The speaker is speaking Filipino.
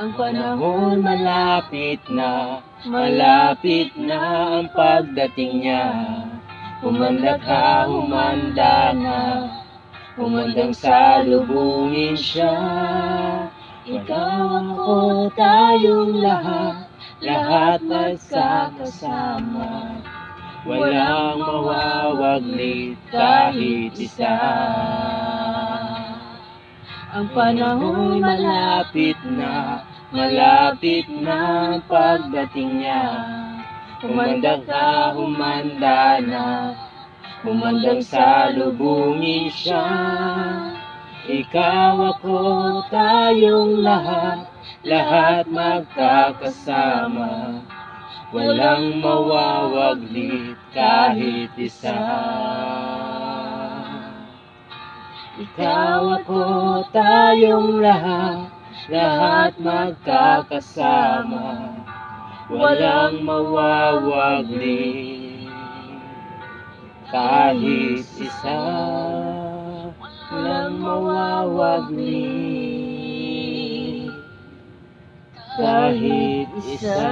Ang panahon malapit na, malapit na ang pagdating niya. Humanda ka, humanda na, humandang salubungin siya. Ikaw ako, tayong lahat, lahat magkakasama. Walang mawawaglit kahit isa. Ang panahon malapit na, malapit na ang pagdating niya. Humanda ka, humanda na, humandang salubungin siya. Ikaw ako, tayong lahat, lahat magkakasama. Walang mawawaglit kahit isa. Ikaw ako, tayong lahat, lahat magkakasama. Walang mawawaglit kahit isa. Walang mawawaglit kahit isa.